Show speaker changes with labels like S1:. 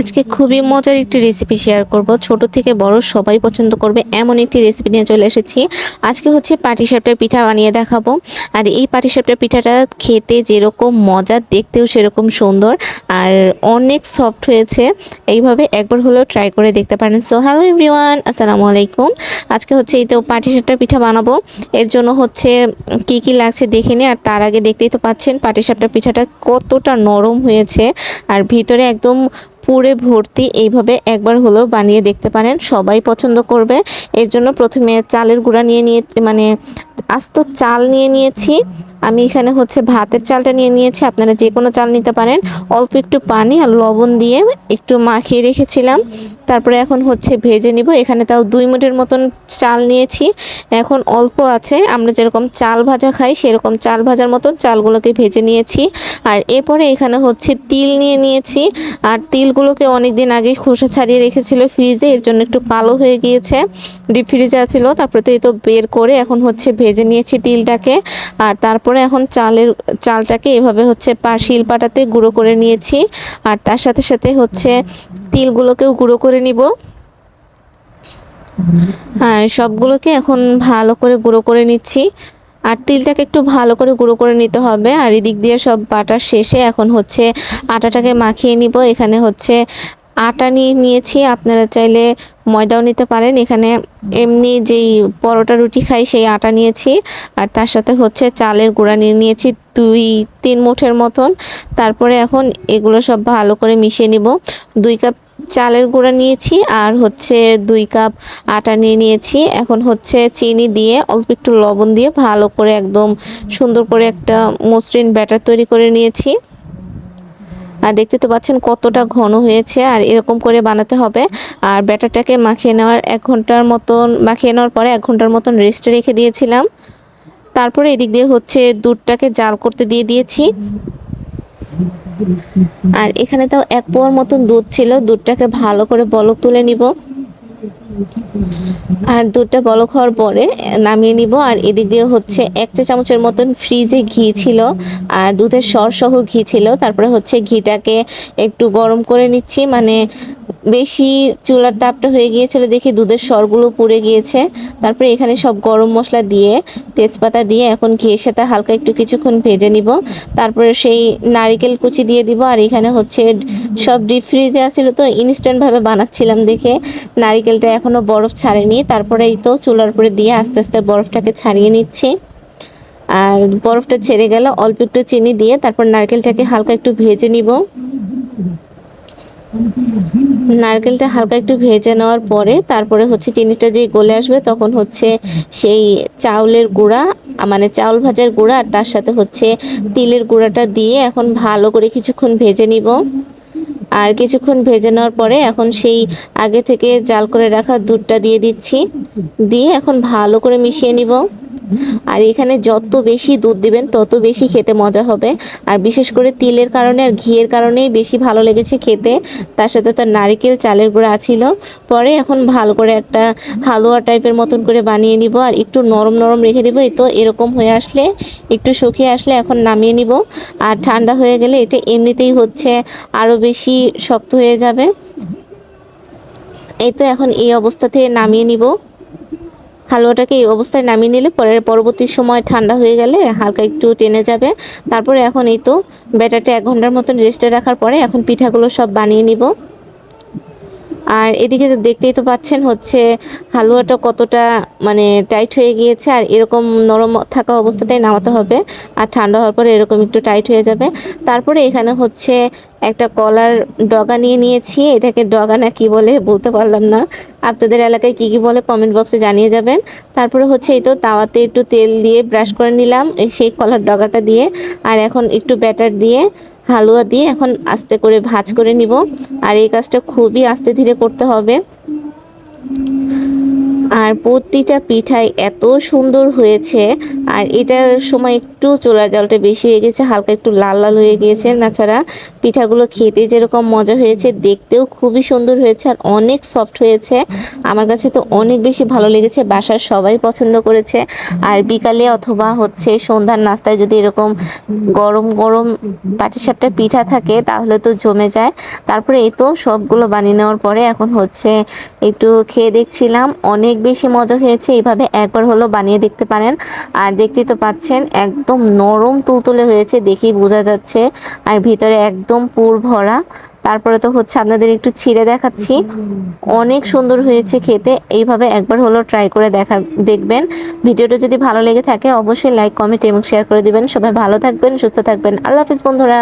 S1: আজকে খুবই মজার একটি রেসিপি শেয়ার করব। ছোট থেকে বড় সবাই পছন্দ করবে এমন একটি রেসিপি নিয়ে চলে এসেছি। আজকে হচ্ছে পাটিসাপটার পিঠা বানিয়ে দেখাবো। আর এই পাটিসাপটার পিঠাটা খেতে যেরকম মজার দেখতেও সেরকম সুন্দর আর অনেক সফট হয়েছে। এইভাবে একবার হলেও ট্রাই করে দেখতে পারেন। সো হ্যালো এভরিওয়ান আসসালামু আলাইকুম। আজকে হচ্ছে এই তো পাটিসাপটার পিঠা বানাবো। এর জন্য হচ্ছে কি কি লাগছে দেখে নিই। আর তার আগে দেখতেই তো পাচ্ছেন পাটিসাপটার পিঠাটা কতটা নরম হয়েছে। আর ভিতরে একদম পুরে ভর্তি এইভাবে একবার হলেও বানিয়ে দেখতে পারেন। সবাই পছন্দ করবে। এর জন্য প্রথমে চালের গুঁড়া নিয়ে নিয়ে মানে আস্ত চাল নিয়ে নিয়েছি। আমি এখানে হচ্ছে ভাতের চালটা নিয়ে নিয়েছি। আপনারা যে কোনো চাল নিতে পারেন। অল্প একটু পানি আর লবণ দিয়ে একটু মাখিয়ে রেখেছিলাম। তারপরে এখন হচ্ছে ভেজে নিব। এখানে তাও দুই মিনিটের মতন চাল নিয়েছি। এখন অল্প আছে। আমরা যেরকম চাল ভাজা খাই, সেরকম চাল ভাজার মতন চালগুলোকে ভেজে নিয়েছি। আর এরপরে এখানে হচ্ছে তিল নিয়ে নিয়েছি। আর তিলগুলোকে অনেক দিন আগে খোসা ছাড়িয়ে রেখেছিল ফ্রিজে। এর জন্য একটু কালো হয়ে গিয়েছে। ডিপ ফ্রিজে আছিল তারপরে তো এই তো বের করে এখন হচ্ছে ভেজে নিয়েছি তিলটাকে। আর তারপরে এখন চালের, চালটাকে এভাবে হচ্ছে পা শিলপাটাতে গুঁড়ো করে নিয়েছি। আর তার সাথে সাথে হচ্ছে তিলগুলোকেও গুঁড়ো করে নিব। আর সবগুলোকে এখন ভালো করে গুঁড়ো করে নিচ্ছি। আর তিলটাকে একটু ভালো করে গুঁড়ো করে নিতে হবে। আর এদিক দিয়ে সব বাটার শেষে এখন হচ্ছে আটাটাকে মাখিয়ে নিব। এখানে হচ্ছে আটা নিয়ে নিয়েছি, আপনারা চাইলে ময়দাও নিতে পারেন। এখানে এমনি যেই পরোটা রুটি খাই, সেই আটা নিয়েছি। আর তার সাথে হচ্ছে চালের গুঁড়া নিয়ে নিয়েছি দুই, তিন মুঠের মতন। তারপরে এখন এগুলো সব ভালো করে মিশিয়ে নিব। দুই কাপ চালের গুঁড়া নিয়েছি আর হচ্ছে দুই কাপ আটা নিয়ে নিয়েছি। এখন হচ্ছে চিনি দিয়ে অল্প একটু লবণ দিয়ে ভালো করে একদম সুন্দর করে একটা মসৃণ ব্যাটার তৈরি করে নিয়েছি। আর দেখতে তো পাচ্ছেন কতটা ঘন হয়েছে আর এরকম করে বানাতে হবে। আর ব্যাটারটাকে মাখিয়ে নেওয়ার এক ঘণ্টার মতন, মাখিয়ে নেওয়ার পরে এক ঘণ্টার মতন রেস্টে রেখে দিয়েছিলাম। তারপরে এদিক দিয়ে হচ্ছে দুধটাকে জাল করতে দিয়ে দিয়েছি। আর এখানে তো এক পোয়ার মতন দুধ ছিল, দুধটাকে ভালো করে বলক তুলে নিব। আর দুধটা বলক হওয়ার পরে নামিয়ে নিব। আর এদিক দিয়ে হচ্ছে এক চা চামচের মতন ফ্রিজে ঘি ছিল আর দুধের সর সহ ঘি ছিল। তারপরে হচ্ছে ঘিটাকে একটু গরম করে নিচ্ছি। মানে বেশি চুলার তাপটা হয়ে গিয়েছিল দেখি দুধের সরগুলো পুড়ে গিয়েছে। তারপরে এখানে সব গরম মশলা দিয়ে, তেজপাতা দিয়ে এখন ঘিয়ের সাথে হালকা একটু কিছুক্ষণ ভেজে নিব। তারপরে সেই নারিকেল কুচি দিয়ে দিব আর এখানে হচ্ছে সব ডিপ ফ্রিজে আসছিল তো ইনস্ট্যান্টভাবে বানাচ্ছিলাম দেখে। নারিকেলটা এখনও বরফ ছাড়েনি। তারপরে এই তো চুলার উপরে দিয়ে আস্তে আস্তে বরফটাকে ছাড়িয়ে নিচ্ছি। আর বরফটা ছেড়ে গেলে, অল্প একটু চিনি দিয়ে তারপর নারকেলটাকে হালকা একটু ভেজে নিব। নারকেলটা হালকা একটু ভেজে নেওয়ার পরে তারপরে হচ্ছে চিনিটা যে গলে আসবে তখন হচ্ছে সেই চাউলের গুঁড়া মানে চাউল ভাজার গুঁড়া আর তার সাথে হচ্ছে তিলের গুঁড়াটা দিয়ে এখন ভালো করে কিছুক্ষণ ভেজে নিব। আর কিছুক্ষণ ভেজে নেওয়ার পরে এখন সেই আগে থেকে জাল করে রাখা দুধটা দিয়ে দিচ্ছি। দিয়ে এখন ভালো করে মিশিয়ে নিব। আর এখানে যত বেশি দুধ দিবেন, তত বেশি খেতে মজা হবে। আর বিশেষ করে তিলের কারণে আর ঘিয়ের কারণেই বেশি ভালো লেগেছে খেতে। তার সাথে তার নারিকেল, চালের গুঁড়া ছিল পরে এখন ভালো করে একটা হালুয়া টাইপের মতন করে বানিয়ে নিব। আর একটু নরম নরম রেখে দিব। এই তো এরকম হয়ে আসলে, একটু শুকিয়ে আসলে এখন নামিয়ে নিব। আর ঠান্ডা হয়ে গেলে এটা এমনিতেই হচ্ছে আরও বেশি শক্ত হয়ে যাবে। এই তো এখন এই অবস্থাতে নামিয়ে নিব। হালুয়াটাকে এই অবস্থায় নামিয়ে নিলে পরের পরবর্তী সময় ঠান্ডা হয়ে গেলে হালকা একটু টেনে যাবে। তারপরে এখন এই তো ব্যাটারটা এক ঘণ্টার মতন রেস্টে রাখার পরে এখন পিঠাগুলো সব বানিয়ে নিব। আর এদিকে তো দেখতেই তো পাচ্ছেন হচ্ছে হালুয়াটা কতটা মানে টাইট হয়ে গিয়েছে, আর এরকম নরম থাকা অবস্থাতেই নামাতে হবে, আর ঠান্ডা হওয়ার পরে এরকম একটু টাইট হয়ে যাবে। তারপরে এখানে হচ্ছে একটা কলার ডগা নিয়ে নিয়েছি, এটাকে ডগা না কি বলে বলতে পারলাম না। আপনাদের এলাকায় কি কি বলে কমেন্ট বক্সে জানিয়ে যাবেন। তারপরে হচ্ছে এই তো তাওয়াতে একটু তেল দিয়ে ব্রাশ করে নিলাম সেই কলার ডগাটা দিয়ে, আর এখন একটু ব্যাটার দিয়ে হালুয়া দিয়ে এখন আস্তে করে ভাজ করে নিব। আর এই কাজটা খুবই আস্তে ধীরে করতে হবে। আর প্রতিটা পিঠাই এত সুন্দর হয়েছে। আর এটার সময় একটু চোলার জলটা বেশি হয়ে গেছে, হালকা একটু লাল লাল হয়ে গিয়েছে। নাছাড়া পিঠাগুলো খেতে যেরকম মজা হয়েছে, দেখতেও খুবই সুন্দর হয়েছে আর অনেক সফট হয়েছে। আমার কাছে তো অনেক বেশি ভালো লেগেছে, বাসার সবাই পছন্দ করেছে। আর বিকালে অথবা হচ্ছে সন্ধ্যার নাস্তায় যদি এরকম গরম গরম পাটিসাপটা পিঠা থাকে, তাহলে তো জমে যায়। তারপরে এই তো সবগুলো বানিয়ে নেওয়ার পরে এখন হচ্ছে একটু খেয়ে দেখছিলাম, অনেক বেশি মজা হয়েছে। এইভাবে একবার হলো বানিয়ে দেখতে পারেন। আর দেখতে তো পাচ্ছেন, একদম নরম তুলতুলে হয়েছে দেখেই বোঝা যাচ্ছে। আর ভিতরে একদম পুর ভরা। তারপরে তো হচ্ছে আপনাদের একটু ছিঁড়ে দেখাচ্ছি। অনেক সুন্দর হয়েছে খেতে। এইভাবে একবার হলো ট্রাই করে দেখা, দেখবেন। ভিডিওটা যদি ভালো লেগে থাকে, অবশ্যই লাইক কমেন্ট এবং শেয়ার করে দিবেন। সবাই ভালো থাকবেন, সুস্থ থাকবেন। আল্লাহ হাফিজ বন্ধুরা।